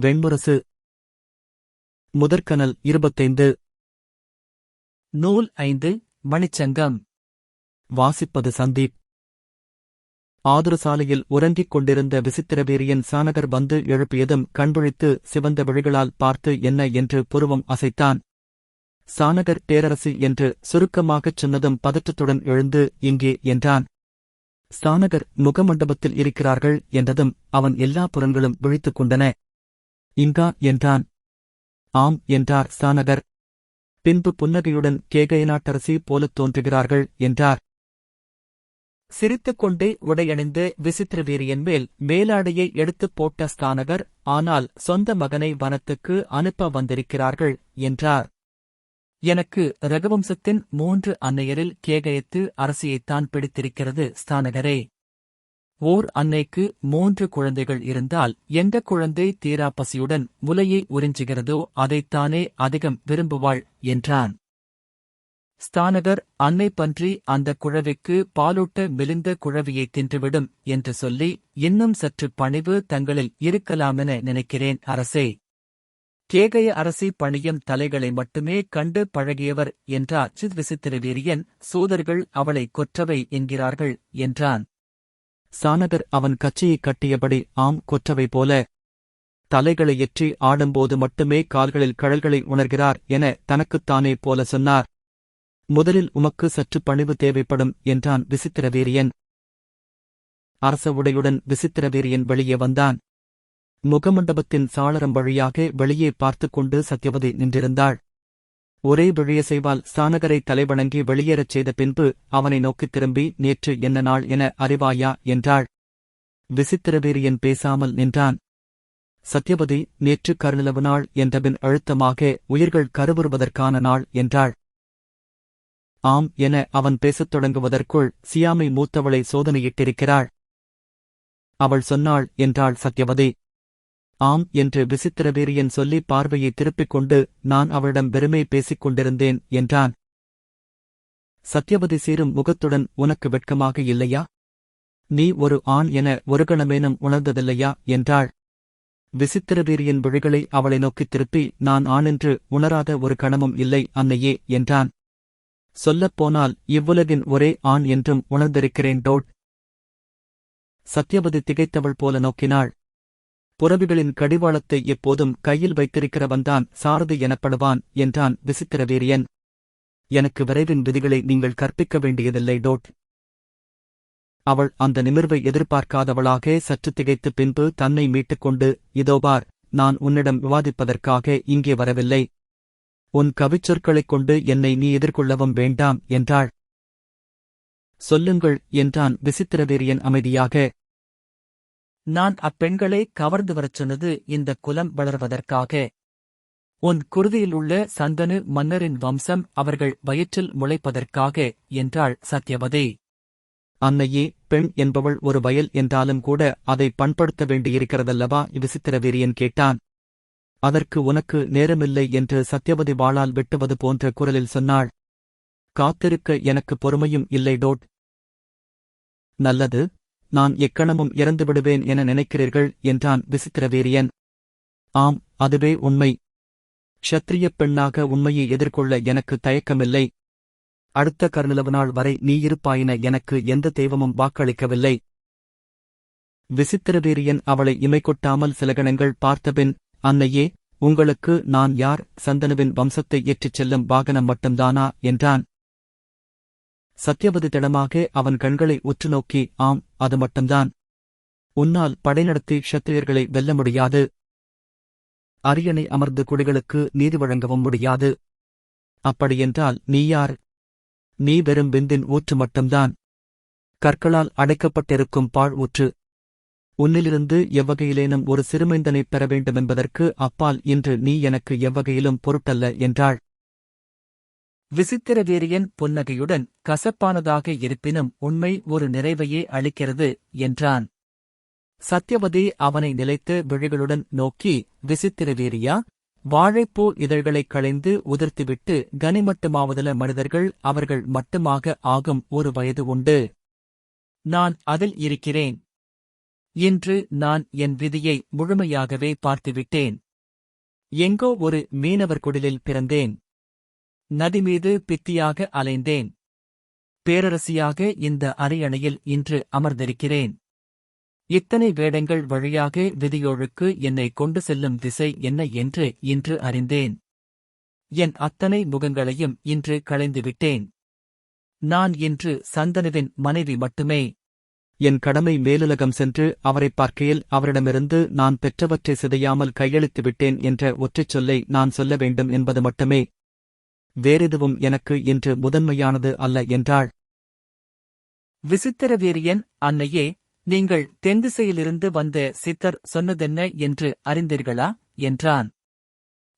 வெண்முரசு. முதற்கனல் இருபத்தைந்து. நூல் ஐந்து மணிச்சங்கம். வாசிப்பது சந்தீப். ஆதுரசாலையில் உறங்கிக் கொண்டிருந்த விசித்திரவேரியன் சானகர் வந்து எழுப்பியதும் கண்விழித்து சிவந்த விழிகளால் பார்த்து என்ன என்று புருவம் அசைத்தான். சானகர் பேரரசு என்று சுருக்கமாகச் சொன்னதும் பதற்றத்துடன் எழுந்து இங்கே என்றான். சானகர் முகமண்டபத்தில் இருக்கிறார்கள் என்றதும் அவன் எல்லா புறங்களும் விழித்துக் கொண்டன. இங்கா என்றான். ஆம் என்றார் சானகர். பின்பு புன்னகையுடன் கேகையநாட்டரசி போலத் தோன்றுகிறார்கள் என்றார். சிரித்துக்கொண்டே உடையணிந்து விசித்திரவீரியன் மேல் மேலாடையை எடுத்துப் போட்ட ஸ்தானகர் ஆனால் சொந்த மகனை வனத்துக்கு அனுப்ப வந்திருக்கிறார்கள் என்றார். எனக்கு ரகுவம்சத்தின் மூன்று அன்னையரில் கேகயத்து அரசியைத்தான் பிடித்திருக்கிறது ஸ்தானகரே ஓர் அன்னைக்கு மூன்று குழந்தைகள் இருந்தால் எந்த குழந்தை தீரா பசியுடன் முலையை உறிஞ்சுகிறதோ அதைத்தானே அதிகம் விரும்புவாள் என்றான். ஸ்தானகர் அன்னை பன்றி அந்த குழவிக்கு பாலூட்ட மெலிந்த குழவியை தின்றுவிடும் என்று சொல்லி இன்னும் சற்று பணிவு தங்களில் இருக்கலாமென நினைக்கிறேன் அரசே. கேகய அரசி பணியும் தலைகளை மட்டுமே கண்டு பழகியவர் என்றார். சித் விசித்திரவீரியன் சூதர்கள் அவளை கொற்றவை என்கிறார்கள் என்றான். சானகர் அவன் கச்சையைக் கட்டியபடி ஆம் கொற்றவை போல தலைகளை எற்றி ஆடும்போது மட்டுமே கால்களில் கழல்களை உணர்கிறார் என தனக்குத்தானே போல சொன்னார். முதலில் உமக்கு சற்று பணிவு தேவைப்படும் என்றான் விசித்திரவீரியன். அரச உடையுடன் விசித்திரவீரியன் வெளியே வந்தான். முகமண்டபத்தின் சாளரம் வழியாக வெளியே பார்த்துக் கொண்டு சத்யவதி நின்றிருந்தாள். ஒரே விழிய செய்வால் சானகரை தலைவணங்கி வெளியேறச் செய்த பின்பு அவனை நோக்கித் திரும்பி நேற்று என்ன நாள் என அறிவாயா? என்றாள். விசித்திரவீரியன் பேசாமல் நின்றான். சத்யவதி நேற்று கருநிலவு நாள் என்றபின் அழுத்தமாக உயிர்கள் கருவுறுவதற்கான நாள் என்றாள். ஆம் என அவன் பேசத் தொடங்குவதற்குள் சியாமை மூத்தவளை சோதனையிட்டிருக்கிறாள். அவள் சொன்னாள் என்றாள் சத்யவதி. ஆம் என்று விசித்திரவீரியன் சொல்லி பார்வையை திருப்பிக் கொண்டு நான் அவளிடம் பெருமை பேசிக் கொண்டிருந்தேன் என்றான். சத்யவதி சீரும் முகத்துடன் உனக்கு வெட்கமாக இல்லையா? நீ ஒரு ஆண் என ஒரு கணமேனும் உணர்ந்ததில்லையா? என்றாள். விசித்திரவீரியன் விழிகளை அவளை நோக்கித் திருப்பி நான் ஆணென்று உணராத ஒரு கணமும் இல்லை அன்னையே என்றான். சொல்லப்போனால் இவ்வுலகின் ஒரே ஆண் என்றும் உணர்ந்திருக்கிறேன் டோட். சத்யவதி திகைத்தவள் போல நோக்கினாள். புறவிகளின் கடிவாளத்தை எப்போதும் கையில் வைத்திருக்கிறவன்தான் சாரதி எனப்படுவான் என்றான் விசித்திரவேரியன். எனக்கு விரைவின் விதிகளை நீங்கள் கற்பிக்க வேண்டியதில்லை டோட். அவள் அந்த நிமிர்வை எதிர்பார்க்காதவளாக சற்று திகைத்து பின்பு தன்னை மீட்டுக்கொண்டு இதோபார் நான் உன்னிடம் விவாதிப்பதற்காக இங்கே வரவில்லை. உன் கவிச்சொற்களைக் கொண்டு என்னை நீ எதிர்கொள்ளவும் வேண்டாம் என்றாள். சொல்லுங்கள் என்றான் விசித்திரவேரியன் அமைதியாக. நான் அப்பெண்களை கவர்ந்து வரச் சொன்னது இந்த குலம் வளர்வதற்காக. உன் குருதியிலுள்ள சந்தனு மன்னரின் வம்சம் அவர்கள் வயிற்றில் முளைப்பதற்காக என்றாள் சத்யவதி. அன்னையே பெண் என்பவள் ஒரு வயல் என்றாலும் கூட அதை பண்படுத்த வேண்டியிருக்கிறதல்லவா? விசித்திரவீரியன் கேட்டான். அதற்கு உனக்கு நேரமில்லை என்று சத்யவதி வாளால் வெட்டுவது போன்ற குரலில் சொன்னாள். காத்திருக்க எனக்கு பொறுமையும் இல்லை டோட். நல்லது. நான் எக்கணமும் இறந்துவிடுவேன் என நினைக்கிறீர்கள் என்றான் விசித்திரவேரியன். ஆம் அதுவே உண்மை. க்ஷத்திரியப் பெண்ணாக உண்மையை எதிர்கொள்ள எனக்கு தயக்கமில்லை. அடுத்த கருநிலவு நாள் வரை நீ இருப்பாயின எனக்கு எந்த தெய்வமும் வாக்களிக்கவில்லை. விசித்திரவீரியன் அவளை இமைக்கொட்டாமல் சில கணங்கள் பார்த்தபின் அன்னையே உங்களுக்கு நான் யார் சந்தனுவின் வம்சத்தை ஏற்றிச் செல்லும் வாகனம் மட்டும்தானா? என்றான். சத்யவதி திடமாக அவன் கண்களை உற்று நோக்கி ஆம் அது மட்டும்தான். உன்னால் படைநடத்தி க்ஷத்திரியர்களை வெல்ல முடியாது. அரியணை அமர்ந்து குடிகளுக்கு நீதி வழங்கவும் முடியாது. அப்படியென்றால் நீ யார்? நீ வெறும் விந்தின் ஊற்று மட்டும்தான். கற்களால் அடைக்கப்பட்டிருக்கும் பாழ் ஊற்று. உன்னிலிருந்து எவ்வகையிலேனும் ஒரு சிறுமைந்தனைப் பெற வேண்டுமென்பதற்கு அப்பால் இன்று நீ எனக்கு எவ்வகையிலும் பொருட்டல்ல என்றாள். விசித்திரவேரியன் புன்னகையுடன் கசப்பானதாக இருப்பினும் உண்மை ஒரு நிறைவையே அளிக்கிறது என்றான். சத்யவதி அவனை நிலைத்த விழிகளுடன் நோக்கி விசித்திரவேரியா வாழைப்பூ இதழ்களைக் களைந்து உதிர்த்துவிட்டு கனிமட்டுமாவதுல மனிதர்கள் அவர்கள் மட்டுமாக ஆகும் ஒரு வயது உண்டு. நான் அதில் இருக்கிறேன். இன்று நான் என் விதியை முழுமையாகவே பார்த்துவிட்டேன். எங்கோ ஒரு மீனவர் குடிலில் பிறந்தேன். நதி மீது பித்தியாக அலைந்தேன். பேரரசியாக இந்த அரியணையில் இன்று அமர்ந்திருக்கிறேன். இத்தனை வேடங்கள் வழியாக விதியோழுக்கு என்னை கொண்டு செல்லும் திசை என்ன என்று இன்று அறிந்தேன். என் அத்தனை முகங்களையும் இன்று களைந்துவிட்டேன் நான் இன்று சந்தனுவின் மனைவி மட்டுமே. என் கடமை மேலுலகம் சென்று அவரைப் பார்க்கையில் அவரிடமிருந்து நான் பெற்றவற்றை சிதையாமல் கையளித்து விட்டேன் என்ற ஒற்றைச் சொல்லை நான் சொல்ல வேண்டும் என்பது மட்டுமே. வேறெதுவும் எனக்கு இன்று முதன்மையானது அல்ல என்றாள். விசித்திரவேரியன் அன்னையே நீங்கள் தென்திசையிலிருந்து வந்த சித்தர் சொன்னதென்ன என்று அறிந்தீர்களா? என்றான்.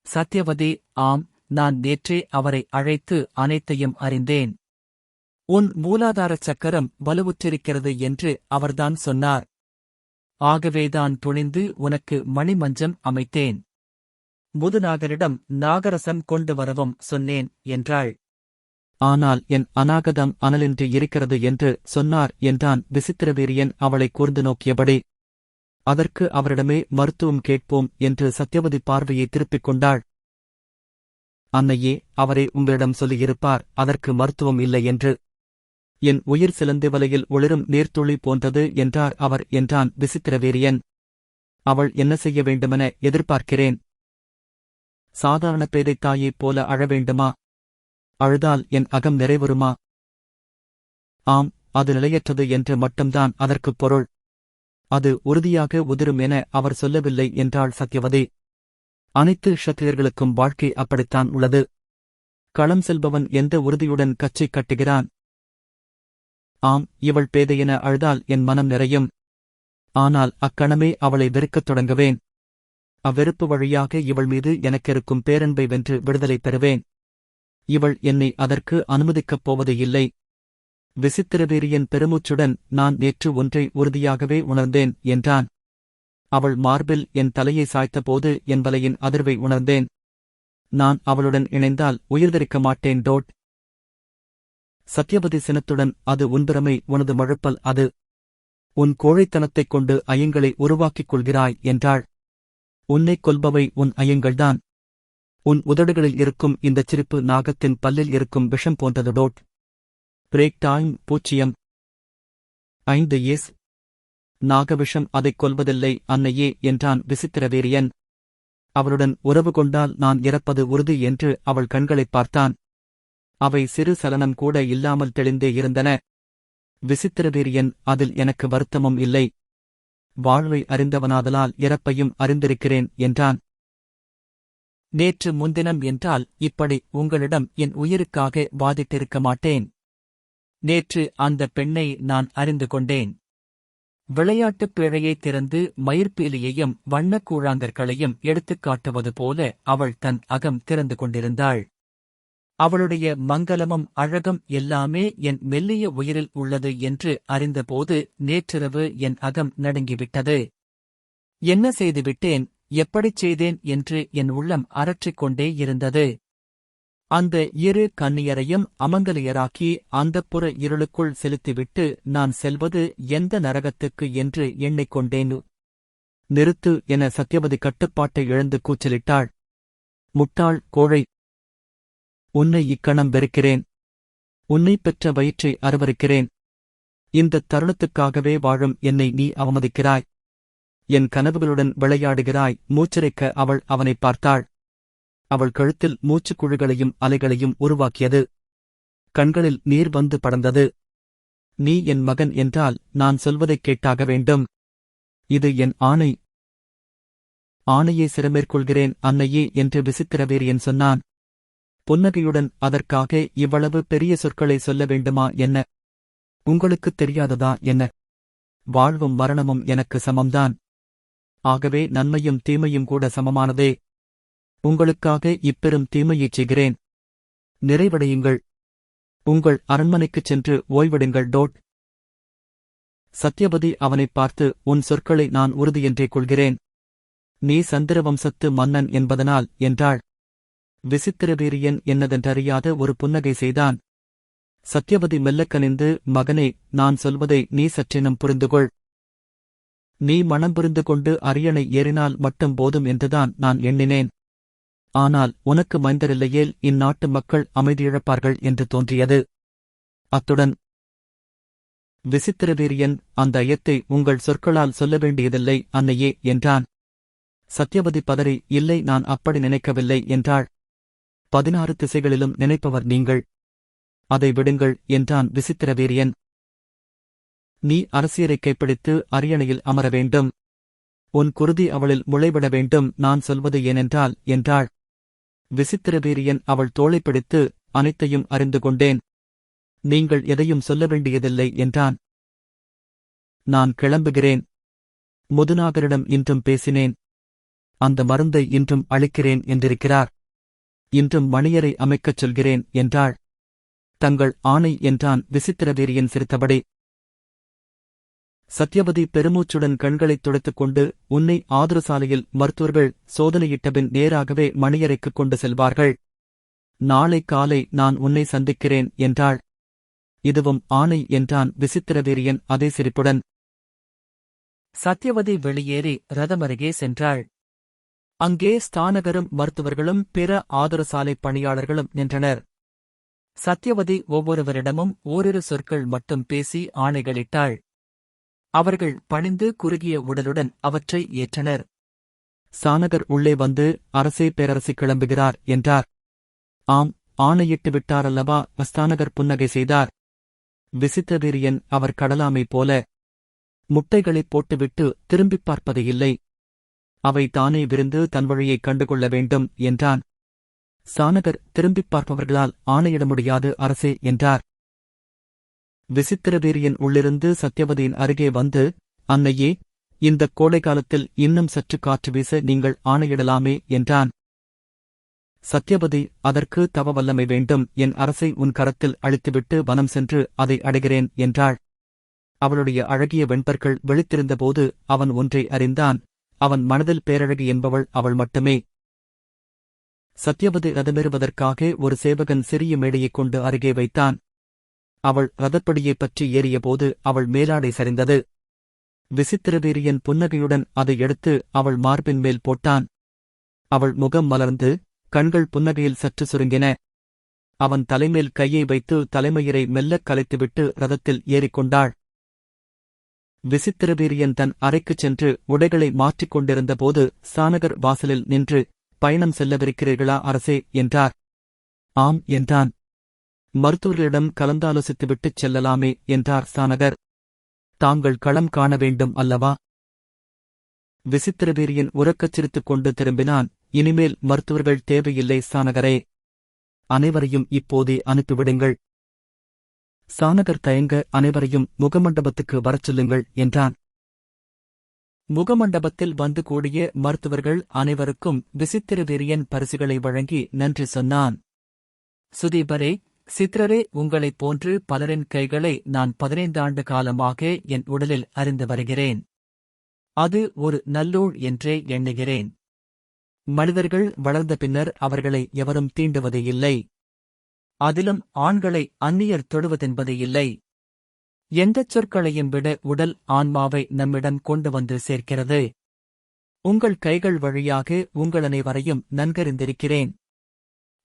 சத்யவதி ஆம் நான் நேற்றே அவரை அழைத்து அனைத்தையும் அறிந்தேன். உன் மூலாதார சக்கரம் வலுவுற்றிருக்கிறது என்று அவர்தான் சொன்னார். ஆகவேதான் துணிந்து உனக்கு மணிமஞ்சம் அமைத்தேன். முதுநாகரிடம் நாகரசம் கொண்டு வரவும் சொன்னேன் என்றாள். ஆனால் என் அநாகதம் அனலின்றி இருக்கிறது என்று சொன்னார் என்றான் விசித்திரவீரியன் அவளை கூர்ந்து நோக்கியபடி. அதற்கு அவரிடமே மருத்துவம் கேட்போம் என்று சத்யவதி பார்வையை திருப்பிக் கொண்டாள். அன்னையே அவரே உங்களிடம் சொல்லியிருப்பார் அதற்கு மருத்துவம் இல்லை என்று. என் உயிர் சிலந்தி வலையில் ஒளிரும் நீர்த்துளி போன்றது என்றார் அவர் என்றான் விசித்திரவீரியன். அவள் என்ன செய்ய வேண்டுமென எதிர்பார்க்கிறேன் சாதாரண பேதைத் தாயைப் போல அழ வேண்டுமா? அழுதால் என் அகம் நிறைவுறுமா? ஆம் அது நிலையற்றது என்று மட்டும்தான் அதற்குப் பொருள். அது உறுதியாக உதிரும் என அவர் சொல்லவில்லை என்றாள் சத்யவதி. அனைத்து க்ஷத்திரியர்களுக்கும் வாழ்க்கை அப்படித்தான் உள்ளது. களம் செல்பவன் எந்த உறுதியுடன் கச்சை கட்டுகிறான்? ஆம் இவள் பேதையென அழுதால் என் மனம் நிறையும். ஆனால் அக்கணமே அவளை வெறுக்கத் தொடங்குவேன். அவ்வெறுப்பு வழியாக இவள் மீது எனக்கிருக்கும் பேரன்பை வென்று விடுதலை பெறுவேன். இவள் என்னை அதற்கு அனுமதிக்கப் போவது இல்லை. விசித்திரவீரியின் பெருமூச்சுடன் நான் நேற்று ஒன்றை உறுதியாகவே உணர்ந்தேன் என்றான். அவள் மார்பில் என் தலையை சாய்த்தபோது என் வலையின் அதிர்வை உணர்ந்தேன். நான் அவளுடன் இணைந்தால் உயிர்தரிக்க மாட்டேன் டோட். சத்யவதி சினத்துடன் அது உன்பிரமை உனது மழுப்பல் அது. உன் கோழைத்தனத்தைக் கொண்டு ஐயங்களை உருவாக்கிக் கொள்கிறாய் என்றாள். உன்னைக் கொல்பவை உன் ஐயங்கள்தான். உன் உதடுகளில் இருக்கும் இந்தச் சிரிப்பு நாகத்தின் பல்லில் இருக்கும் விஷம் போன்றது. டோட். பிரேக் டைம் பூச்சியம் ஐந்து எஸ் நாகவிஷம் அதைக் கொல்வதில்லை. அன்னையே என்றான் விசித்திரவேரியன். அவளுடன் உறவு கொண்டால் நான் இறப்பது உறுதி என்று அவள் கண்களைப் பார்த்தான். அவை சிறு சலனம் கூட இல்லாமல் தெளிந்தே இருந்தன. விசித்திரவேரியன் அதில் எனக்கு வருத்தமும் இல்லை. வாழ்வை அறிந்தவனாதலால் இறப்பையும் அறிந்திருக்கிறேன் என்றான். நேற்று முன்தினம் என்றால் இப்படி உங்களிடம் என் உயிருக்காக வாதிட்டிருக்க மாட்டேன். நேற்று அந்த பெண்ணை நான் அறிந்து கொண்டேன். விளையாட்டுப் பிழையை திறந்து மயிர்பீலியையும் வண்ணக் கூழாங்கற்களையும் எடுத்துக் காட்டுவது போல அவள் தன் அகம் திறந்து கொண்டிருந்தாள். அவளுடைய மங்கலமும் அழகம் எல்லாமே என் மெல்லிய உயிரில் உள்ளது என்று அறிந்தபோது நேற்றிரவு என் அகம் நடுங்கிவிட்டது. என்ன செய்துவிட்டேன்? எப்படிச் செய்தேன் என்று என் உள்ளம் அரற்றிக் கொண்டே இருந்தது. அந்த இரு கன்னியரையும் அமங்கலியராக்கி அந்தப்புற இருளுக்குள் செலுத்திவிட்டு நான் செல்வது எந்த நரகத்துக்கு என்று எண்ணிக்கொண்டேன் நிறுத்து என சத்யவதி கட்டுப்பாட்டை இழந்து கூச்சலிட்டாள். முட்டாள் கோழை உன்னை இக்கணம் வெறுக்கிறேன். உன்னைப் பெற்ற வயிற்றை அருவருக்கிறேன் இந்தத் தருணத்துக்காகவே வாழும் என்னை நீ அவமதிக்கிறாய். என் கனவுகளுடன் விளையாடுகிறாய் மூச்சிறைக்க அவள் அவனைப் பார்த்தாள். அவள் கழுத்தில் மூச்சுக் குழிகளையும் அலைகளையும் உருவாக்கியது. கண்களில் நீர் வந்து படர்ந்தது. நீ என் மகன் என்றால் நான் சொல்வதைக் கேட்டாக வேண்டும். இது என் ஆணை. ஆணையை சிறமேற்கொள்கிறேன் அன்னையே என்று விசித்திரவீரியன் சொன்னான். புன்னகையுடன் அதற்காக இவ்வளவு பெரிய சொற்களை சொல்ல வேண்டுமா என்ன? உங்களுக்குத் தெரியாததா என்ன? வாழ்வும் மரணமும் எனக்கு சமம்தான். ஆகவே நன்மையும் தீமையும் கூட சமமானதே. உங்களுக்காக இப்பெரும் தீமையைச் செய்கிறேன். நிறைவடையுங்கள். உங்கள் அரண்மனைக்குச் சென்று ஓய்வெடுங்கள் டோட். சத்யபதி அவனைப் பார்த்து உன் சொற்களை நான் உறுதியென்றே கொள்கிறேன். நீ சந்திரவம்சத்து மன்னன் என்பதனால் என்றாள். விசித்திரவீரியன் என்னதென்றறியாத ஒரு புன்னகை செய்தான். சத்யவதி மெல்லக்கனிந்து மகனே நான் சொல்வதை நீ சற்றெனும் புரிந்துகொள். நீ மனம் புரிந்து கொண்டு அரியணை ஏறினால் மட்டும் போதும் என்றுதான் நான் எண்ணினேன். ஆனால் உனக்கு மைந்தரில்லையேல் இந்நாட்டு மக்கள் அமைதியிழப்பார்கள் என்று தோன்றியது. அத்துடன் விசித்திரவீரியன் அந்த ஐயத்தை உங்கள் சொற்களால் சொல்ல வேண்டியதில்லை அன்னையே என்றான். சத்யவதி பதறி இல்லை நான் அப்படி நினைக்கவில்லை என்றாள். பதினாறு திசைகளிலும் நினைப்பவர் நீங்கள். அதை விடுங்கள் என்றான் விசித்திரவீரியன். நீ அரசியரை கைப்பிடித்து அரியணையில் அமர வேண்டும். உன் குருதி அவளில் முளைவிட வேண்டும் நான் சொல்வது ஏனென்றால் என்றாள். விசித்திரவீரியன் அவள் தோளை பிடித்து அனைத்தையும் அறிந்து கொண்டேன். நீங்கள் எதையும் சொல்ல வேண்டியதில்லை என்றான். நான் கிளம்புகிறேன். முதுநாகரிடம் இன்றும் பேசினேன். அந்த மருந்தை இன்றும் அளிக்கிறேன் என்றிருக்கிறார். இன்றும் மணியரை அமைக்கச் சொல்கிறேன் என்றாள். தங்கள் ஆணை என்றான் விசித்திரவீரியன் சிரித்தபடி. சத்யவதி பெருமூச்சுடன் கண்களைத் துடைத்துக் கொண்டு உன்னை ஆதரசாலையில் மருத்துவர்கள் சோதனையிட்டபின் நேராகவே மணியறைக்குக் கொண்டு செல்வார்கள். நாளை காலை நான் உன்னை சந்திக்கிறேன் என்றாள். இதுவும் ஆணை என்றான் விசித்திரவீரியன் அதே சிரிப்புடன். சத்யவதி வெளியேறி ரதமருகே சென்றாள். அங்கே ஸ்தானகரும் மருத்துவர்களும் பிற ஆதரசாலை பணியாளர்களும் நின்றனர். சத்யவதி ஒவ்வொருவரிடமும் ஓரிரு சொற்கள் மட்டும் பேசி ஆணைகளிட்டாள். அவர்கள் பணிந்து குறுகிய உடலுடன் அவற்றை ஏற்றனர். சானகர் உள்ளே வந்து அரசே பேரரசி கிளம்புகிறார் என்றார். ஆம் ஆணையிட்டு விட்டாரல்லவா? ஸ்தானகர் புன்னகை செய்தார். விசித்திரவீரியன் அவர் கடலாமை போல. முட்டைகளைப் போட்டுவிட்டு திரும்பிப் பார்ப்பது இல்லை. அவை தானே விருந்து தன் வழியைக் கண்டுகொள்ள வேண்டும் என்றான். சானகர் திரும்பிப் பார்ப்பவர்களால் ஆணையிட முடியாது அரசே என்றார். விசித்திரவீரியன் உள்ளிருந்து சத்யவதியின் அருகே வந்து அன்னையே இந்தக் கோடை காலத்தில் இன்னும் சற்று காற்று வீச நீங்கள் ஆணையிடலாமே என்றான். சத்யபதி அதற்கு தவ வல்லமை வேண்டும் என் அரசை உன் கரத்தில் அழித்துவிட்டு வனம் சென்று அதை அடைகிறேன் என்றாள். அவளுடைய அழகிய வெண்பர்கள் விழித்திருந்தபோது அவன் ஒன்றை அறிந்தான். அவன் மனதில் பேரழகு என்பவள் அவள் மட்டுமே. சத்யவதி ரதமேறுவதற்காக ஒரு சேவகன் சிறிய மேடையைக் கொண்டு அருகே வைத்தான். அவள் ரதப்படியைப் பற்றி ஏறியபோது அவள் மேலாடை சரிந்தது. விசித்திரவீரியன் புன்னகையுடன் அதை எடுத்து அவள் மார்பின் மேல் போட்டான். அவள் முகம் மலர்ந்து கண்கள் புன்னகையில் சற்று சுருங்கின. அவன் தலைமேல் கையை வைத்து தலைமயிரை மெல்லக் கலைத்துவிட்டு ரதத்தில் ஏறிக்கொண்டாள். விசித்திரவீரியன் தன் அறைக்குச் சென்று உடைகளை மாற்றிக் கொண்டிருந்தபோது சானகர் வாசலில் நின்று பயணம் செல்லவிருக்கிறீர்களா அரசே? என்றார். ஆம் என்றான். மருத்துவர்களிடம் கலந்தாலோசித்துவிட்டுச் செல்லலாமே என்றார் சானகர். தாங்கள் களம் காண வேண்டும் அல்லவா? விசித்திரவீரியன் உறக்கச் சிரித்துக் கொண்டு திரும்பினான். இனிமேல் மருத்துவர்கள் தேவையில்லை சானகரே. அனைவரையும் இப்போதே அனுப்பிவிடுங்கள். சானகர் தயங்க அனைவரையும் முகமண்டபத்துக்கு வரச் சொல்லுங்கள் என்றான். முகமண்டபத்தில் வந்து கூடிய மருத்துவர்கள் அனைவருக்கும் விசித்திரவீரியன் பரிசுகளை வழங்கி நன்றி சொன்னான். சுதீபரே சித்திரரே உங்களைப் போன்று பலரின் கைகளை நான் பதினைந்தாண்டு காலமாக என் உடலில் அறிந்து வருகிறேன். அது ஒரு நல்லூழ் என்றே எண்ணுகிறேன். மனிதர்கள் வளர்ந்த பின்னர் அவர்களை எவரும் தீண்டுவதே இல்லை. அதிலும் ஆண்களை அந்நியர் தொடுவதென்பது இல்லை. எந்தச் சொற்களையும் விட உடல் ஆன்மாவை நம்மிடம் கொண்டு வந்து சேர்க்கிறது. உங்கள் கைகள் வழியாக உங்கள் அனைவரையும் நன்கறிந்திருக்கிறேன்.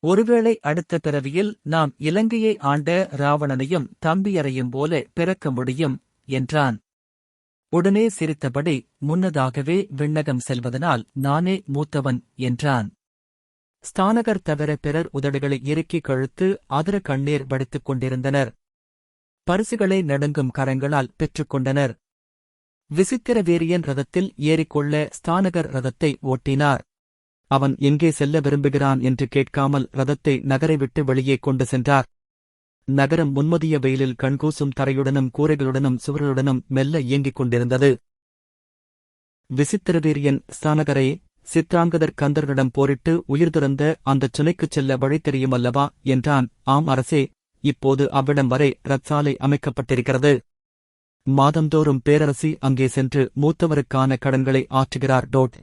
ஒருவேளை அடுத்த பிறவியில் நாம் இலங்கையை ஆண்ட ராவணனையும் தம்பியரையும் போல பிறக்க முடியும் என்றான். உடனே சிரித்தபடி முன்னதாகவே விண்ணகம் செல்வதனால் நானே மூத்தவன் என்றான். ஸ்தானகர் தவிர பிறர் உதடுகளை இறுக்கி கழுத்து அதிர கண்ணீர் வடித்துக் கொண்டிருந்தனர். பரிசுகளை நடுங்கும் கரங்களால் பெற்றுக்கொண்டனர் விசித்திர வீரியன் ரதத்தில் ஏறிக்கொள்ள ஸ்தானகர் ரதத்தை ஓட்டினார். அவன் எங்கே செல்ல விரும்புகிறான் என்று கேட்காமல் ரதத்தை நகரை விட்டு வெளியே கொண்டு சென்றார். நகரம் முன்மதிய வெயிலில் கண்கூசும் தரையுடனும் கூரைகளுடனும் சுவர்களுடனும் மெல்ல இயங்கிக் கொண்டிருந்தது. விசித்திரவீரியன் ஸ்தானகரை சித்ராங்கதர் கந்தர்களிடம் போரிட்டு உயிர் துறந்த அந்தச் சுனைக்குச் செல்ல வழி தெரியுமல்லவா என்றான். ஆம் அரசே இப்போது அவ்விடம் வரை ரத்சாலை அமைக்கப்பட்டிருக்கிறது. மாதந்தோறும் பேரரசி அங்கே சென்று மூத்தவருக்கான கடன்களை ஆற்றுகிறார் டோட்.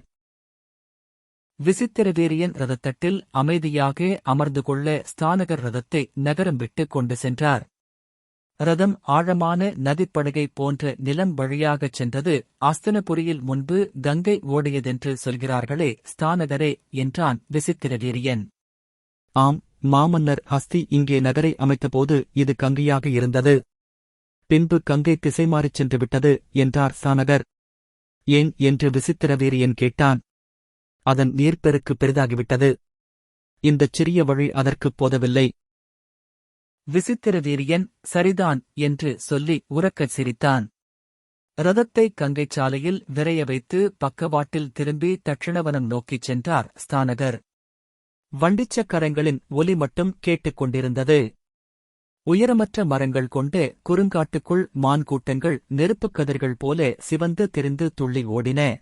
விசித்திரவேரியன் ரதத்தட்டில் அமைதியாக அமர்ந்து கொள்ள ஸ்தானகர் ரதத்தை நகரம் விட்டு கொண்டு சென்றார். ரதம் ஆழமான நதிப்படுகை போன்ற நிலம் வழியாகச் சென்றது. அஸ்தனபுரியில் முன்பு கங்கை ஓடியதென்று சொல்கிறார்களே ஸ்தானகரே என்றான் விசித்திரவீரியன். ஆம் மாமன்னர் ஹஸ்தி இங்கே நகரை அமைத்தபோது இது கங்கையாக இருந்தது. பின்பு கங்கை திசை மாறிச் சென்று விட்டது என்றார் சானகர் ஏன் என்று விசித்திரவீரியன் கேட்டான். அதன் நீர்ப்பெருக்கு பெரிதாகிவிட்டது. இந்தச் சிறிய வழி அதற்குப் போதவில்லை. விசித்திரவீரியன் சரிதான் என்று சொல்லி உரக்கச் சிரித்தான். ரதத்தை கங்கைச் சாலையில் விரைய வைத்து பக்கவாட்டில் திரும்பி தட்சிணவனம் நோக்கிச் சென்றார் ஸ்தானகர். வண்டிச்சக்கரங்களின் ஒலி மட்டும் கேட்டுக் கொண்டிருந்தது. உயரமற்ற மரங்கள் கொண்டு குறுங்காட்டுக்குள் மான் கூட்டங்கள் நெருப்புக் கதிர்கள் போல சிவந்து தெரிந்து துள்ளி ஓடின.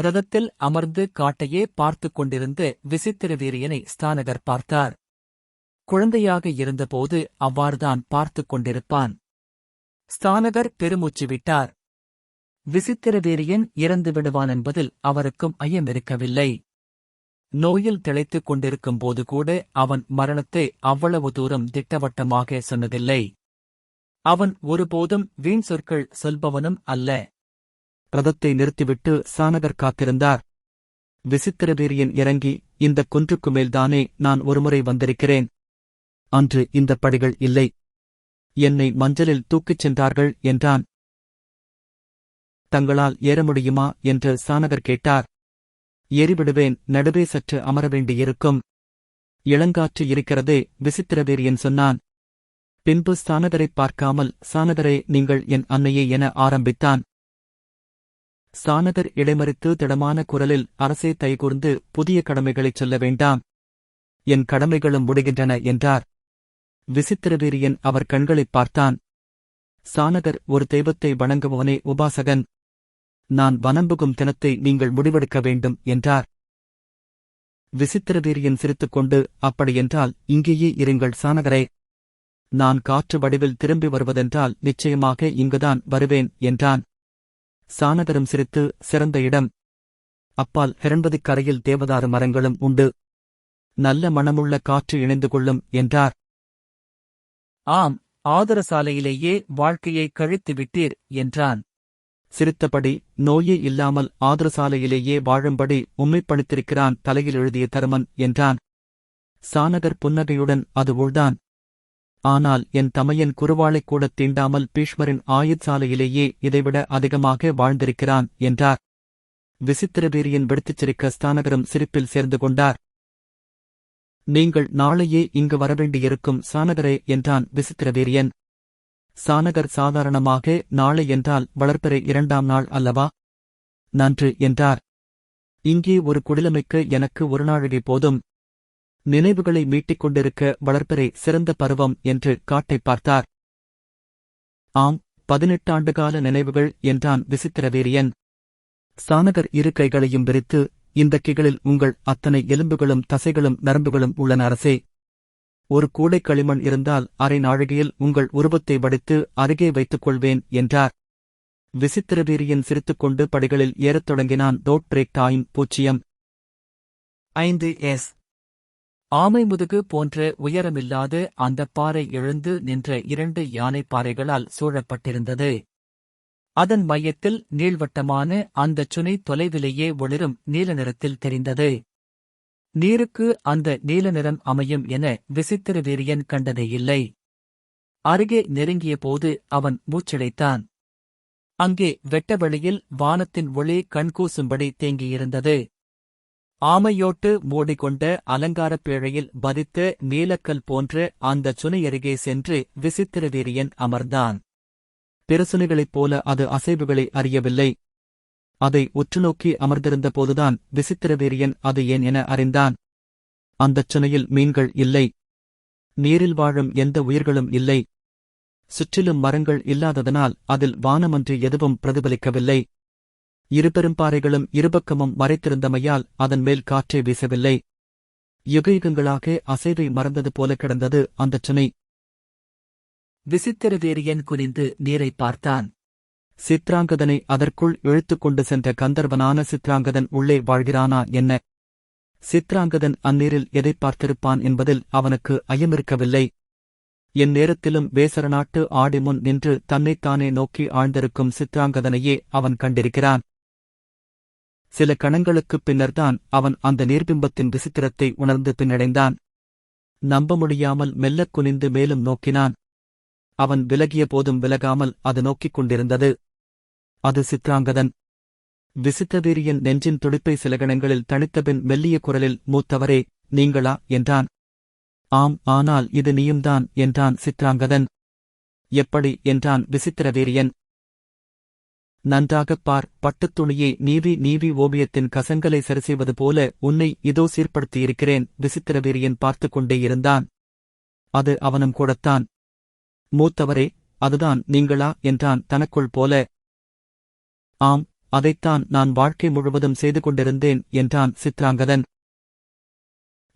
ரதத்தில் அமர்ந்து காட்டையே பார்த்துக் கொண்டிருந்த விசித்திரவீரியனை ஸ்தானகர் பார்த்தார். குழந்தையாக இருந்தபோது அவ்வாறுதான் பார்த்துக் கொண்டிருப்பான். ஸ்தானகர் பெருமூச்சு விட்டார். விசித்திரவீரியன் இறந்து விடுவான் என்பதில் அவருக்கும் ஐயமிருக்கவில்லை நோயில் திளைத்துக் கொண்டிருக்கும் போது கூட அவன் மரணத்தை அவ்வளவு தூரம் திட்டவட்டமாக சொன்னதில்லை. அவன் ஒருபோதும் வீண் சொற்கள் சொல்பவனும் அல்ல. ரதத்தை நிறுத்திவிட்டு சானகர் காத்திருந்தார். விசித்திரவீரியன் இறங்கி இந்தக் குன்றுக்கு மேல்தானே நான் ஒருமுறை வந்திருக்கிறேன். அன்று இந்தப் படிகள் இல்லை. என்னை மஞ்சளில் தூக்கிச் சென்றார்கள் என்றான். தங்களால் ஏற முடியுமா என்று சானகர் கேட்டார். ஏறிவிடுவேன் நடுவே சற்று அமர வேண்டியிருக்கும். இளங்காற்று இருக்கிறதே விசித்திரவீரியன் சொன்னான். பின்பு சானகரைப் பார்க்காமல் சானகரே நீங்கள் என் அன்னையே என ஆரம்பித்தான். சானகர் இடைமறித்து திடமான குரலில் அரசே தைகூர்ந்து புதிய கடமைகளைச் சொல்ல வேண்டாம். என் கடமைகளும் முடிகின்றன என்றார். விசித்திரவீரியன் அவர் கண்களைப் பார்த்தான். சானகர் ஒரு தெய்வத்தை வணங்குபவனே உபாசகன். நான் வனம்புகும் தினத்தை நீங்கள் முடிவெடுக்க வேண்டும் என்றார். விசித்திரவீரியன் சிரித்துக்கொண்டு அப்படியென்றால் இங்கேயே இருங்கள் சானகரே. நான் காற்று வடிவில் திரும்பி வருவதென்றால் நிச்சயமாக இங்குதான் வருவேன் என்றான். சானகரும் சிரித்து சிறந்த இடம். அப்பால் ஹிரண்பதிக் கரையில் தேவதாரு மரங்களும் உண்டு. நல்ல மணமுள்ள காற்று இணைந்து கொள்ளும் என்றார். ஆம் ஆதரசாலையிலேயே வாழ்க்கையை கழித்து விட்டீர் என்றான். சிரித்தபடி நோயே இல்லாமல் ஆதரசாலையிலேயே வாழும்படி உம்மைப்பணித்திருக்கிறான் தலையில் எழுதிய தருமன் என்றான். சானகர் புன்னகையுடன் அது உள்தான். ஆனால் என் தமையன் குருவாளைக் கூடத் தீண்டாமல் பீஷ்மரின் ஆயுட்சாலையிலேயே இதைவிட அதிகமாக வாழ்ந்திருக்கிறான் என்றார். விசித்திரவீரியின் விடுத்துச் சிரிக்க ஸ்தானகரும் சிரிப்பில் சேர்ந்து கொண்டார். நீங்கள் நாளையே இங்கு வரவேண்டியிருக்கும் சானகரே என்றான் விசித்திரவேரியன். சானகர் சாதாரணமாக நாளை என்றால் வளர்ப்பறை இரண்டாம் நாள் அல்லவா? நன்று என்றார். இங்கே ஒரு குடிலமைக்கு எனக்கு ஒரு நாழிகை போதும். நினைவுகளை மீட்டிக் கொண்டிருக்க வளர்ப்பறை சிறந்த பருவம் என்று காட்டைப் பார்த்தார். ஆம் பதினெட்டாண்டுகால நினைவுகள் என்றான் விசித்திரவேரியன். சானகர் இரு கைகளையும் விரித்து இந்த கிகளில் உங்கள் அத்தனை எலும்புகளும் தசைகளும் நரம்புகளும் உள்ளன அரசே. ஒரு கூடை களிமண் இருந்தால் அரை நாழிகையில் உங்கள் உருவத்தை வடித்து அருகே வைத்துக் கொள்வேன் என்றார் விசித்திரவீரியன் சிரித்துக்கொண்டு படிகளில் ஏறத் தொடங்கினான் டோட் பிரேக் டாயும் பூச்சியம். ஐந்து எஸ். ஆமை முதுகு போன்ற உயரமில்லாத அந்தப் பாறை எழுந்து நின்ற இரண்டு யானைப் பாறைகளால் சூழப்பட்டிருந்தது. அதன் மையத்தில் நீள்வட்டமான அந்தச் சுனை தொலைவிலேயே ஒளிரும் நீல நிறத்தில் தெரிந்தது. நீருக்கு அந்த நீல நிறம் அமையும் என விசித்திர வீரியன் கண்டதே இல்லை அருகே நெருங்கிய போது அவன் மூச்சிழைத்தான் அங்கே வெட்ட வழியில் வானத்தின் ஒளி கண்கூசும்படி தேங்கியிருந்தது. ஆமையோட்டு மூடிக்கொண்ட அலங்காரப் பேழையில் பதித்த நீலக்கல் போன்ற அந்த சுனையருகே சென்று விசித்திர வீரியன் அமர்ந்தான். பிரசுனைகளைப் போல அது அசைவுகளை அறியவில்லை. அதை உற்றுநோக்கி அமர்ந்திருந்த போதுதான் விசித்திரவேரியன் அது ஏன் என அறிந்தான். அந்தச் சுனையில் மீன்கள் இல்லை. நீரில் வாழும் எந்த உயிர்களும் இல்லை. சுற்றிலும் மரங்கள் இல்லாததனால் அதில் வானமன்று எதுவும் பிரதிபலிக்கவில்லை. இருபெரும்பாறைகளும் இருபக்கமும் மறைத்திருந்தமையால் அதன் மேல் காற்றே வீசவில்லை. யுகயுகங்களாக அசைவை மறந்தது போல கிடந்தது அந்தச் சுனை. விசித்திரவேரியன் குனிந்து நீரை பார்த்தான். சித்ராங்கதனை அதற்குள் இழுத்துக்கொண்டு சென்ற கந்தர்வனான சித்ராங்கதன் உள்ளே வாழ்கிறானா என்ன? சித்ராங்கதன் அந்நீரில் எதைப் பார்த்திருப்பான் என்பதில் அவனுக்கு ஐயமிருக்கவில்லை. என் நேரத்திலும் வேசரநாட்டு ஆடி முன் நின்று தன்னைத்தானே நோக்கி ஆழ்ந்திருக்கும் சித்ராங்கதனையே அவன் கண்டிருக்கிறான். சில கணங்களுக்குப் பின்னர்தான் அவன் அந்த நீர்பிம்பத்தின் விசித்திரத்தை உணர்ந்து பின்னடைந்தான். நம்ப முடியாமல் மெல்லக் குனிந்து மேலும் நோக்கினான். அவன் விலகிய போதும் விலகாமல் அது நோக்கிக் கொண்டிருந்தது. அது சித்ராங்கதன். விசித்தவீரியன் நெஞ்சின் துடிப்பை சிலகணங்களில் தணித்தபின் மெல்லிய குரலில் மூத்தவரே நீங்களா? என்றான். ஆம் ஆனால் இது நீயும்தான் என்றான் சித்ராங்கதன். எப்படி? என்றான் விசித்திரவீரியன். நன்றாகப் பார் பட்டுத் துணியை நீவி நீவி ஓவியத்தின் கசங்களை சரிசெய்வது போல உன்னை இதோ சீர்படுத்தியிருக்கிறேன் விசித்திரவீரியன் பார்த்துக் கொண்டே இருந்தான். அது அவனும் கூடத்தான். மூத்தவரே அதுதான் நீங்களா என்றான் தனக்குள் போல. ஆம் அதைத்தான் நான் வாழ்க்கை முழுவதும் செய்து கொண்டிருந்தேன் என்றான் சித்ராங்கதன்.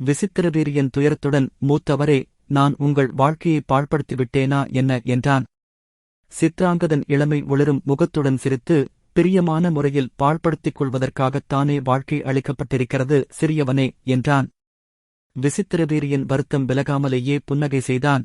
விசித்திரவீரியன் துயரத்துடன் மூத்தவரே நான் உங்கள் வாழ்க்கையை பாழ்படுத்திவிட்டேனா என்ன என்றான். சித்ராங்கதன் இளமை ஒளிரும் முகத்துடன் சிரித்து பிரியமான முறையில் பாழ்படுத்திக் கொள்வதற்காகத்தானே வாழ்க்கை அளிக்கப்பட்டிருக்கிறது சிறியவனே என்றான். விசித்திரவீரியன் வருத்தம் விலகாமலேயே புன்னகை செய்தான்.